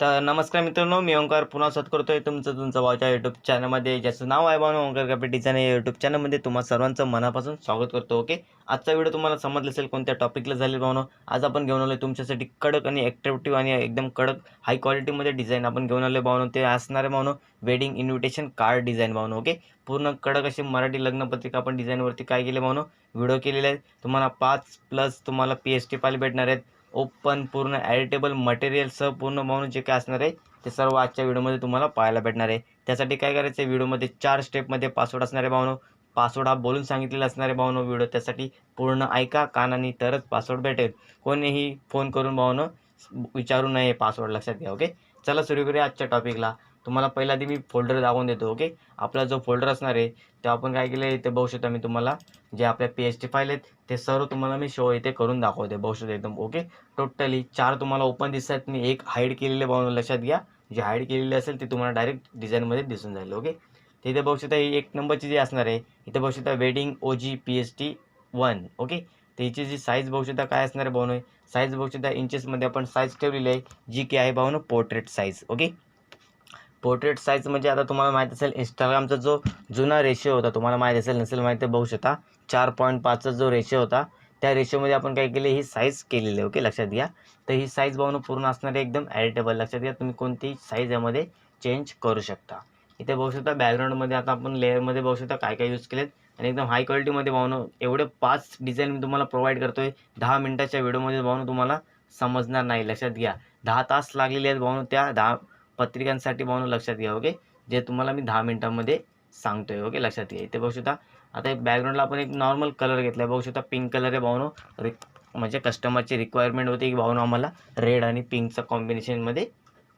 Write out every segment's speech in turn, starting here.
तर नमस्कार मित्रांनो मी ओंकार पुन्हा स्वागत करतोय तुमचं तुमचं भावच्या यूट्यूब चॅनलमध्ये ज्याचं नाव आहे भावना ओंकार कपडे डिझाईन या यूट्यूब चॅनलमध्ये तुम्हा सर्वांचं मनापासून स्वागत करतो ओके आजचा व्हिडिओ तुम्हाला समजलं असेल कोणत्या टॉपिकला झाले भावनो. आज आपण घेऊन आलो तुमच्यासाठी कडक आणि ॲट्रॅक्टिव्ह आणि एकदम कडक हाय क्वालिटीमध्ये डिझाईन आपण घेऊन आलो भावनो. ते असणारे भावनो वेडिंग इन्व्हिटेशन कार्ड डिझाईन भावनो ओके पूर्ण कडक अशी मराठी लग्नपत्रिका आपण डिझाईनवरती काय केले भावनो? व्हिडिओ केलेले आहेत. तुम्हाला पाच प्लस तुम्हाला पी एच टी पाहिजे भेटणार आहेत. ओपन पूर्ण ॲडिटेबल मटेरियलसह पूर्ण म्हणून जे काय असणार आहे ते सर्व आजच्या व्हिडिओमध्ये तुम्हाला पाहायला भेटणार आहे. त्यासाठी काय करायचं आहे व्हिडिओमध्ये चार स्टेपमध्ये पासवर्ड असणारे भावनो. पासवर्ड हा बोलून सांगितलेला असणारे भावनो व्हिडिओ. त्यासाठी पूर्ण ऐका कानाने तरच पासवर्ड भेटेल. कोणीही फोन करून भावनं विचारू नये पासवर्ड लक्षात घ्या ओके चला सुरू करूया आजच्या टॉपिकला तुम्हाला पहिला आधी मी फोल्डर दाखवून देतो ओके आपला जो फोल्डर असणार आहे तो आपण काय केलं इथे बघू शकता मी तुम्हाला. जे आपल्या पी एच टी फाईल आहेत ते सर्व तुम्हाला मी शो इथे करून दाखवते बघू शकता एकदम ओके टोटली चार तुम्हाला ओपन दिसतात. मी एक हाईड केलेले भावना लक्षात घ्या. जे हाईड केलेले असेल ते तुम्हाला डायरेक्ट डिझाईनमध्ये दिसून जाईल ओके तर इथे बघू शकता ही एक नंबरची जी असणार आहे इथे बघू शकता wedding O G P H T one okay तर हिची जी साईज बघू शकता काय असणार आहे भावनो साईज बघू शकता इंचेसमध्ये आपण साईज ठेवलेली आहे जी की आहे भावनो portrait size okay portrait size म्हणजे आता तुम्हाला माहीत असेल इंस्टाग्रामचा जो जुना रेशिओ होता तुम्हाला माहीत असेल नसेल माहीत आहे बघू शकता. चार पॉईंट पाचचा जो रेशिओ होता त्या रेशिओमध्ये आपण काय केले ही साईज केलेली आहे ओके लक्षात घ्या. तर ही साईज बघून पूर्ण असणारी एकदम ॲडिटेबल लक्षात घ्या तुम्ही कोणतीही साईज यामध्ये चेंज करू शकता. इथे बघू शकता बॅकग्राऊंडमध्ये आता आपण लेअरमध्ये बघू शकता काय काय यूज केलेत. आणि एकदम हाय क्वालिटीमध्ये बाहून एवढे पाच डिझाईन मी तुम्हाला प्रोव्हाइड करतो आहे दहा मिनटाच्या व्हिडिओमध्ये भावनो तुम्हाला समजणार नाही लक्षात घ्या. दहा तास लागलेले आहेत भावनो त्या दहा पत्रिकांसाठी भावनो लक्षात घ्या ओके जे तुम्हाला मी दहा मिनटामध्ये सांगतो आहे ओके लक्षात घ्या. इथे बघू शकता आता एक बॅकग्राऊंडला आपण एक नॉर्मल कलर घेतला आहे बघू शकता पिंक कलर आहे भावनो. रि म्हणजे कस्टमरची रिक्वायरमेंट होती की भावनो आम्हाला रेड आणि पिंकचं कॉम्बिनेशनमध्ये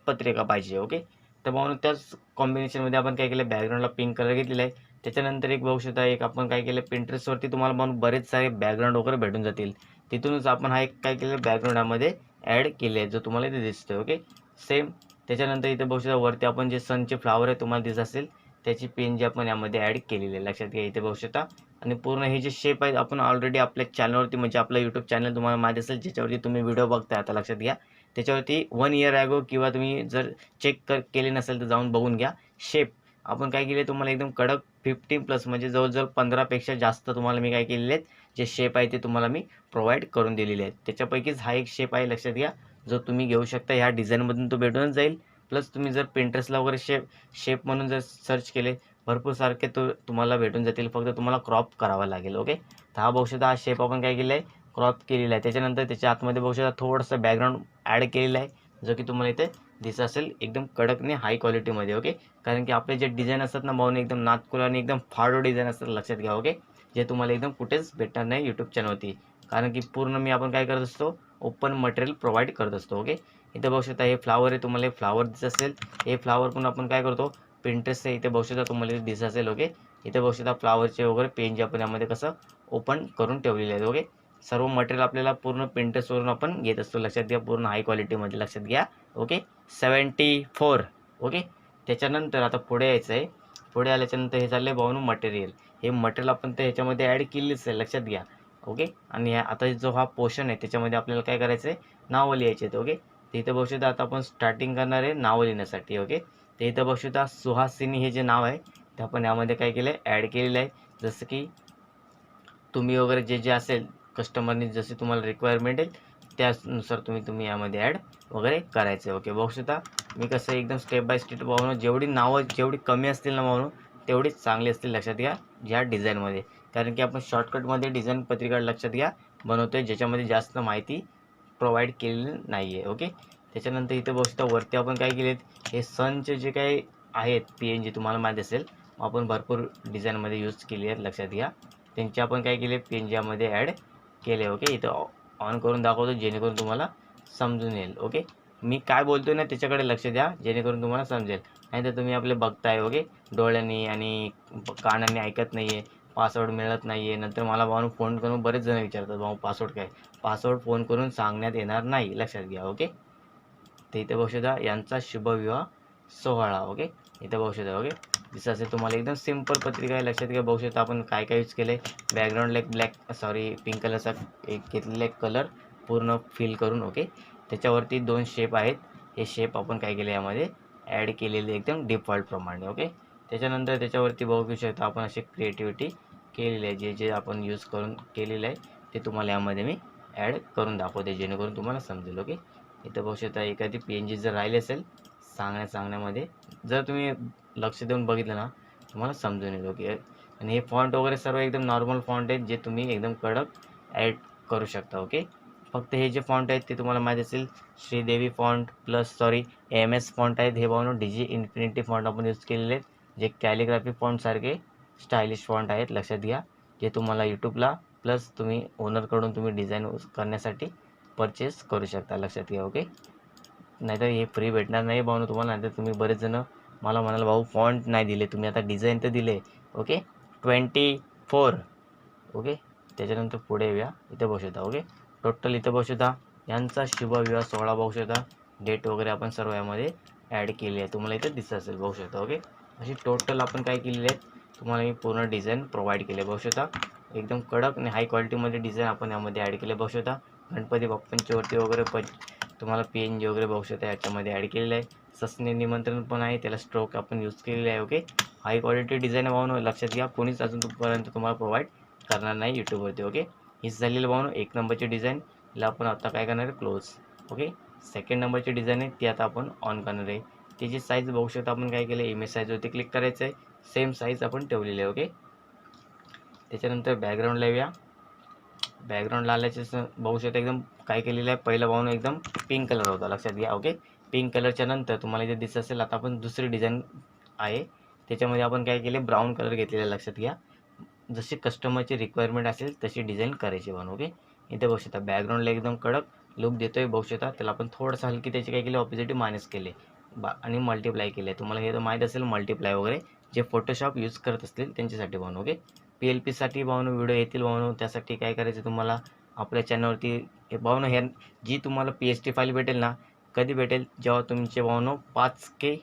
पत्रिका पाहिजे ओके तर भावनो त्याच कॉम्बिनेशनमध्ये आपण काय केलं बॅकग्राऊंडला पिंक कलर घेतलेला आहे. त्याच्यानंतर एक बघू शकता एक आपण काय केलं पिंटरेस्टवरती तुम्हाला म्हणून बरेच सारे बॅकग्राऊंड वगैरे भेटून जातील. तिथूनच आपण हा एक काय केलं बॅकग्राऊंडामध्ये ॲड केले आहे जो तुम्हाला इथे दिसतो ओके सेम त्याच्यानंतर इथे बघू शकता वरती आपण जे सनचे फ्लावर आहे तुम्हाला दिसत असेल त्याची पेन जी आपण यामध्ये ॲड केलेली आहे. लक्षात घ्या इथे बघू शकता. आणि पूर्ण हे जे शेप आहेत आपण ऑलरेडी आपल्या चॅनलवरती म्हणजे आपलं यूट्यूब चॅनल तुम्हाला माहिती असेल ज्याच्यावरती तुम्ही व्हिडिओ बघताय आता लक्षात घ्या. त्याच्यावरती वन इयर ॲगो किंवा तुम्ही जर चेक कर केले नसेल तर जाऊन बघून घ्या. शेप आपण काय केले तुम्हाला एकदम कडक फिफ्टीन प्लस म्हणजे जवळजवळ पंधरापेक्षा जास्त तुम्हाला मी काय केलेले आहेत जे शेप आहे ते तुम्हाला मी प्रोव्हाइड करून दिलेले आहेत. त्याच्यापैकीच हा एक शेप आहे लक्षात घ्या. जो तुम्ही घेऊ शकता ह्या डिझाईनमधून तो भेटूनच जाईल. प्लस तुम्ही जर पेंट्रेसला वगैरे शेप शेप म्हणून जर सर्च केले भरपूर सारखे तो तुम्हाला भेटून जातील. फक्त तुम्हाला क्रॉप करावा लागेल ओके तर हा बघू शकता हा शेप आपण काय केला आहे क्रॉप केलेला आहे. त्याच्यानंतर त्याच्या आतमध्ये बघू शकता थोडंसं बॅकग्राऊंड ॲड केलेलं आहे जो की तुम्हाला इथे दिसत असेल एकदम कडकने हाय क्वालिटीमध्ये ओके कारण की आपले जे डिझाईन असतात ना भाऊने एकदम नातकुल आणि एकदम फाडो डिझाईन असतात लक्षात घ्या ओके जे तुम्हाला एकदम कुठेच भेटणार नाही यूट्यूब चॅनलवरती कारण की पूर्ण मी आपण काय करत असतो ओपन मटेरियल प्रोव्हाइड करत असतो ओके इथे बघू शकता हे फ्लावर आहे तुम्हाला हे फ्लावर दिसत असेल. हे फ्लावर पण आपण काय करतो? प्रिंटेस्ट इथे बघू शकता तुम्हाला इथे दिसत असेल ओके इथे बघू शकता फ्लावरचे वगैरे पेन जे आपण यामध्ये कसं ओपन करून ठेवलेले आहेत ओके सर्व मटेरियल आपल्याला पूर्ण प्रिंटेसवरून आपण घेत असतो. लक्षात घ्या पूर्ण हाय क्वालिटीमध्ये लक्षात घ्या ओके सेवन्टी फोर ओके त्याच्यानंतर आता पुढे यायचं आहे. पुढे आल्याच्यानंतर हे झालं आहे भावनो मटेरियल हे मटेरियल आपण तर ह्याच्यामध्ये ॲड केलेच आहे लक्षात घ्या. ओके? आणि आता जो हा पोर्शन आहे त्याच्यामध्ये आपल्याला काय करायचं आहे नावं लिहायचे आहेत ओके? तिथं इथं बघू शकता आता आपण स्टार्टिंग करणार आहे नावं लिहिण्यासाठी ओके? तर इथं बघू शकता सुहासिनी हे जे नाव आहे ते आपण यामध्ये काय केलं आहे ॲड केलेलं आहे. जसं की तुम्ही वगैरे जे जे असेल कस्टमरनी जशी तुम्हाला रिक्वायरमेंट येईल त्यानुसार तुम्ही तुम्ही यामध्ये ॲड वगैरे करायचं ओके? बघू शकता मी कसं एकदम स्टेप बाय स्टेप पाहून जेवढी नावं जेवढी कमी असतील ना म्हणून तेवढीच चांगली असतील लक्षात घ्या ह्या डिझाईनमध्ये कारण की आपण शॉर्टकटमध्ये डिझाईन पत्रिका लक्षात घ्या. बनवतो आहे ज्याच्यामध्ये जास्त माहिती प्रोव्हाइड केलेली नाही आहे ओके त्याच्यानंतर इथे बघू शकता वरती आपण काय केलेत? हे सनचे जे काही आहेत पी एन जी तुम्हाला माहीत असेल आपण भरपूर डिझाईनमध्ये यूज केली आहेत लक्षात घ्या. त्यांचे आपण काय केले? पी एन जी ॲड केले ओके इथं ऑन करून दाखवतो जेणेकरून तुम्हाला समजून येईल ओके मी काय बोलतो ना त्याच्याकडे लक्ष द्या जेणेकरून तुम्हाला समजेल. नाही तर तुम्ही आपले बघताय ओके डोळ्यांनी आणि कानांनी ऐकत नाही आहे पासवर्ड मिळत नाही आहे नंतर मला भाऊ फोन करून बरेच जण विचारतात भाऊ पासवर्ड काय? पासवर्ड फोन करून सांगण्यात येणार नाही. लक्षात घ्या ओके? तर इथे बघू शकता यांचा शुभविवाह सोहळा ओके? इथे बघू शकता ओके? जसं असेल तुम्हाला एकदम सिंपल पत्रिका आहे. लक्षात घ्या बघू शकता आपण काय काय यूज केलं आहे बॅकग्राऊंडला एक ब्लॅक सॉरी पिंक कलरचा एक घेतलेला एक कलर पूर्ण फिल करून ओके? त्याच्यावरती दोन शेप आहेत. हे शेप आपण काय केले यामध्ये? ॲड केलेले एकदम डिफॉल्टप्रमाणे ओके? त्याच्यानंतर त्याच्यावरती बघू शकता आपण अशी क्रिएटिव्हिटी केलेली आहे. जे जे आपण यूज करून केलेलं आहे ते तुम्हाला यामध्ये मी ॲड करून दाखवते जेणेकरून तुम्हाला समजेल ओके इथं बघू शकता एखादी पी एन जी जर राहिली असेल सांगण्या सांगण्यामध्ये जर तुम्ही लक्ष देऊन बघितलं ना तुम्हाला समजून येईल ओके आणि हे फॉन्ट वगैरे सर्व एकदम नॉर्मल फॉन्ट आहेत जे तुम्ही एकदम कडक ॲड करू शकता ओके फक्त हे जे फॉन्ट आहेत ते तुम्हाला माहीत असेल Shridevi font plus sorry M S font आहेत. हे बघून डी जी इन्फिनिटी फॉन्ट आपण यूज केलेले आहेत. जे कॅलिग्राफी फॉन्टसारखे स्टायलिश फॉन्ट आहेत लक्षात घ्या. जे तुम्हाला यूट्यूबला प्लस तुम्ही ओनरकडून तुम्ही डिझाईन करण्यासाठी परचेस करू शकता लक्षात घ्या ओके नाहीतर हे फ्री भेटणार नाही भाऊ तुम्हाला. नाहीतर तुम्ही बरेच जण मला म्हणाल भाऊ फॉन्ट नाही दिले तुम्ही आता डिझाईन तर दिले ओके ट्वेंटी फोर ओके त्याच्यानंतर पुढे येऊया इथे बघू शकता ओके टोटल इथं बघू शकता यांचा शुभविवाह सोहळा बघू शकता. डेट वगैरे आपण सर्व यामध्ये ॲड केली आहे. तुम्हाला इथं दिसत असेल बघू शकता ओके अशी टोटल आपण काय केलेली आहे तुम्हाला मी पूर्ण डिझाईन प्रोव्हाइड केले. बघू शकता एकदम कडक आणि हाय क्वालिटीमध्ये डिझाईन आपण यामध्ये ॲड केले. बघू शकता गणपती बाप्पांची वरती वगैरे प तुम्हाला पी एन जी वगैरे बघू शकता याच्यामध्ये ॲड केलेलं आहे. ससने निमंत्रण पण आहे त्याला स्ट्रोक आपण यूज केलेले आहे ओके हाय क्वालिटी डिझाईन भावनो लक्षात घ्या कोणीच अजून तुमपर्यंत तुम्हाला प्रोव्हाइड करणार नाही यूट्यूबवरती ओके हीच झालेलं भावनो एक नंबरची डिझाईन हिला आपण आता काय करणार आहे? क्लोज ओके सेकंड नंबरची डिझाईन आहे ती आता आपण ऑन करणार आहे. त्याची साईज बघू शकता आपण काय केलं इमेज साईजवरती क्लिक करायचं आहे सेम साईज आपण ठेवलेली आहे ओके त्याच्यानंतर बॅकग्राऊंडला लावूया बॅकग्राऊंडला आल्याचे बघू शकता एकदम काय केलेलं आहे. पहिला पाहून एकदम पिंक कलर होता लक्षात घ्या ओके पिंक कलरच्या नंतर तुम्हाला इथे दिसत असेल आता आपण दुसरी डिझाईन आहे. त्याच्यामध्ये आपण काय केले ब्राऊन कलर घेतलेला आहे, लक्षात घ्या. जशी कस्टमरची रिक्वायरमेंट असेल तशी डिझाईन करायची म्हणून ओके इथे बघू शकता बॅकग्राऊंडला एकदम कडक लुक देतोय बघू शकता. त्याला आपण थोडंसं हलकी त्याची काय केले ऑपोजिटिव्ह मायनस केले. बा आणि मल्टिप्लाय केले तुम्हाला हे तर माहीत असेल मल्टिप्लाय वगैरे जे फोटोशॉप यूज करत असतील त्यांच्यासाठी बनवू ओके पी एल पीसाठी भावनो व्हिडिओ येतील भावनो त्यासाठी काय करायचं तुम्हाला? आपल्या चॅनलवरती हे भावनो हे जी तुम्हाला पी एच टी फाईल भेटेल ना कधी भेटेल? जेव्हा तुमचे भावनो पाच के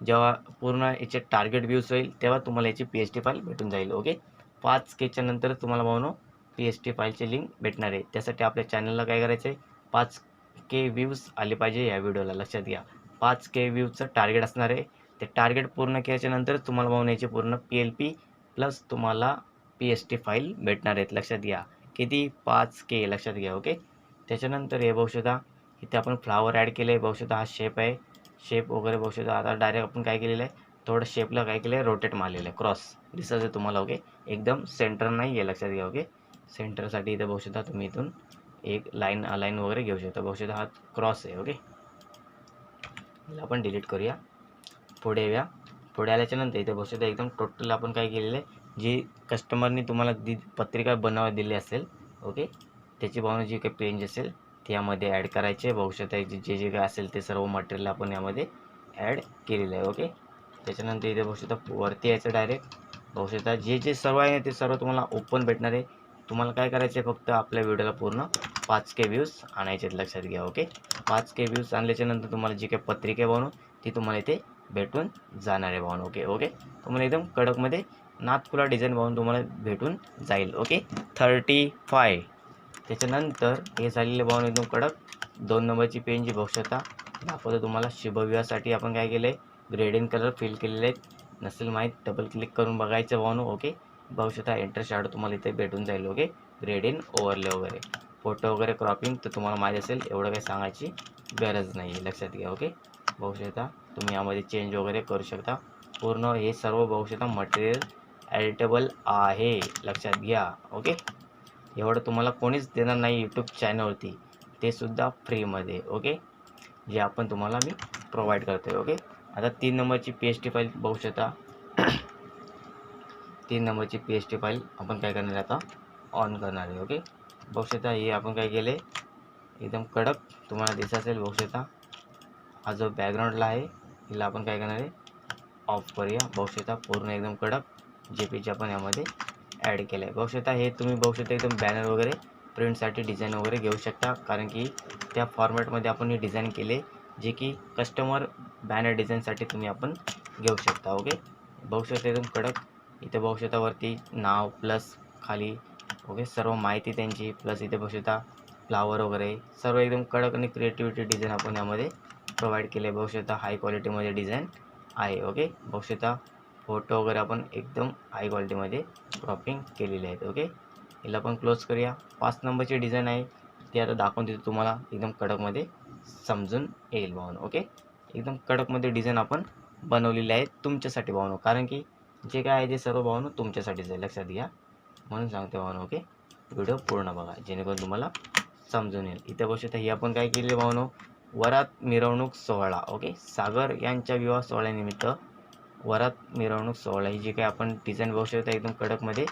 जेव्हा पूर्ण याचे टार्गेट व्ह्यूज होईल तेव्हा तुम्हाला याची पी एच टी फाईल भेटून जाईल ओके पाच केच्या नंतर तुम्हाला भावनो पी एच टी फाईलची लिंक भेटणार आहे. त्यासाठी आपल्या चॅनलला काय करायचं आहे पाच के व्ह्यूज आले पाहिजे या व्हिडिओला लक्षात घ्या. पाच के व्ह्यूचं टार्गेट असणार आहे. ते टार्गेट पूर्ण केल्याच्यानंतर तुम्हाला भावनो याची पूर्ण पी एल पी प्लस तुम्हाला पी एस टी फाईल भेटणार आहेत. लक्षात घ्या. किती? पाच के लक्षात घ्या ओके त्याच्यानंतर हे बघू इथे आपण फ्लावर ॲड केलं आहे बघू हा शेप आहे. शेप वगैरे बघू आता डायरेक्ट आपण काय केलेलं आहे? थोडं शेपला काय केलं आहे रोटेट मारलेलं आहे. क्रॉस दिसत आहे तुम्हाला ओके एकदम सेंटर नाही आहे. लक्षात घ्या ओके सेंटरसाठी इथे बघू तुम्ही इथून एक लाईन लाईन वगैरे घेऊ शकता. बघू हा क्रॉस आहे ओके याला आपण डिलीट करूया. पुढे येऊया. पुढे आल्याच्यानंतर इथे बघू एकदम टोटल आपण काय केलेलं आहे? जी कस्टमरनी तुम्हाला दि पत्रिका बनवायला दिली असेल ओके त्याची भावना जी काही पेंज असेल ते यामध्ये ॲड करायचे बघू शकता जे जे जे काय असेल ते सर्व मटेरियल आपण यामध्ये ॲड केलेलं आहे ओके त्याच्यानंतर इथे बघू शकता वरती यायचं डायरेक्ट बघू शकता जे जे सर्व आहे ते सर्व तुम्हाला ओपन भेटणार आहे. तुम्हाला काय करायचं आहे? फक्त आपल्या व्हिडिओला पूर्ण पाच के व्ह्यूज आणायचे आहेत लक्षात घ्या ओके? पाच के व्ह्यूज आणल्याच्या नंतर तुम्हाला जी काही पत्रिका बनवून ती तुम्हाला इथे भेटून जाणार आहे भावून ओके ओके? तुम्हाला एकदम कडकमध्ये नाथकुला डिझाईन पाहून तुम्हाला भेटून जाईल ओके? Thirty five. त्याच्यानंतर हे झालेले भावून एकदम कडक. दोन नंबरची पेन जी बघू शकता दाखवतो तुम्हाला. शुभविवाहासाठी आपण काय केलं आहे ग्रेडियन कलर फिल केलेले आहेत. नसेल माहीत डबल क्लिक करून बघायचं भावनो ओके? बघू शकता एंटर तुम्हाला इथे भेटून जाईल ओके? ग्रेडियन ओव्हरले वगैरे. फोटो वगैरे क्रॉपिंग तर तुम्हाला माहीत असेल एवढं काही सांगायची गरज नाही आहे लक्षात घ्या ओके बघू शकता तुम्ही यामध्ये चेंज वगैरे करू शकता. पूर्ण हे सर्व बघू शकता मटेरियल ॲडिटेबल आहे. लक्षात घ्या ओके एवढं तुम्हाला कोणीच देणार नाही यूट्यूब चॅनलवरती ते सुद्धा फ्रीमध्ये ओके जे आपण तुम्हाला मी प्रोव्हाइड करतो आहे ओके आता तीन नंबरची पी एच टी फाईल बघू शकता तीन नंबरची पी एच टी फाईल आपण काय करणार आहे आता? ऑन करणार आहे ओके बघू शकता हे आपण काय केले? एकदम कडक तुम्हाला दिसत असेल बघू शकता हा जो बॅकग्राऊंडला आहे हिला आपण काय करणार आहे? ऑफ करूया. बघू शकता पूर्ण एकदम कडक. जे पी आपण यामध्ये ॲड केलं आहे बघू शकता हे तुम्ही बघू शकता एकदम बॅनर वगैरे प्रिंटसाठी डिझाईन वगैरे घेऊ शकता. कारण की त्या फॉर्मॅटमध्ये आपण हे डिझाईन केले जे की कस्टमर बॅनर डिझाईनसाठी तुम्ही आपण घेऊ शकता. ओके बघू शकता एकदम कडक. इथे बघू शकता वरती नाव प्लस खाली ओके सर्व माहिती त्यांची प्लस इथे बघू शकता फ्लावर वगैरे सर्व एकदम कडक आणि क्रिएटिव्हिटी डिझाईन आपण यामध्ये प्रोव्हाइड केले. आहे बघू शकता हाय क्वालिटीमध्ये डिझाईन आहे ओके बघू शकता फोटो वगैरे आपण एकदम हाय क्वालिटीमध्ये क्रॉपिंग केलेले आहेत ओके याला आपण क्लोज करूया. पाच नंबरची डिझाईन आहे. ती आता दाखवून देतो तुम्हाला. एकदम कडकमध्ये समजून येईल भावनो ओके एकदम कडकमध्ये डिझाईन आपण बनवलेली आहे तुमच्यासाठी भावनो. कारण की जे काय आहे ते सर्व भावनो तुमच्यासाठीच आहे. लक्षात घ्या. म्हणून सांगते भावनो ओके? व्हिडिओ पूर्ण बघा जेणेकरून तुम्हाला समजून येईल. इथे बघू शकता ही आपण काय केली भावनो? वरात मिरवणूक सोहळा ओके? सागर यांच्या विवाह सोहळ्यानिमित्त वरात मिरवणूक सोहळा ही जी काही आपण डिझाईन बघू शकता एकदम कडकमध्ये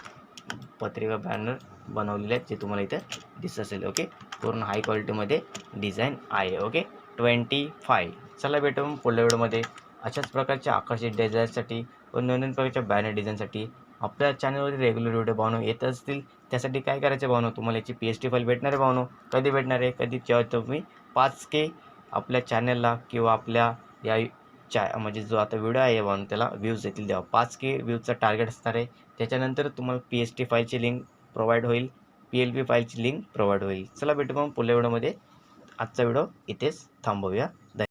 पत्रिका बॅनर बनवलेले आहेत जे तुम्हाला इथं दिसत असेल ओके? पूर्ण हाय क्वालिटीमध्ये डिझाईन आहे ओके? ट्वेंटी फाय चला भेटू मग पुढल्या व्हिडिओमध्ये अशाच प्रकारच्या आकर्षित डिझाईनसाठी व नवीन प्रकारच्या बॅनर डिझाईनसाठी आपल्या चॅनलवरती रेग्युलर व्हिडिओ बनव येत असतील. त्यासाठी काय करायचं भावनो तुम्हाला याची पी एच डी फाईल भेटणार आहे भावनो कधी भेटणार आहे? कधी जेव्हा तुम्ही पाच के आपल्या चॅनलला किंवा आपल्या या चा म्हणजे जो आता व्हिडिओ आहे भावनो त्याला व्ह्यूज येतील तेव्हा. पाच के व्ह्यूजचा टार्गेट असणार आहे. त्याच्यानंतर तुम्हाला पी एच डी फाईलची लिंक प्रोव्हाइड होईल. पी एल पी फाईलची लिंक प्रोव्हाइड होईल. चला भेटू मग पुढल्या व्हिडिओमध्ये आजचा व्हिडिओ इथेच थांबवूया.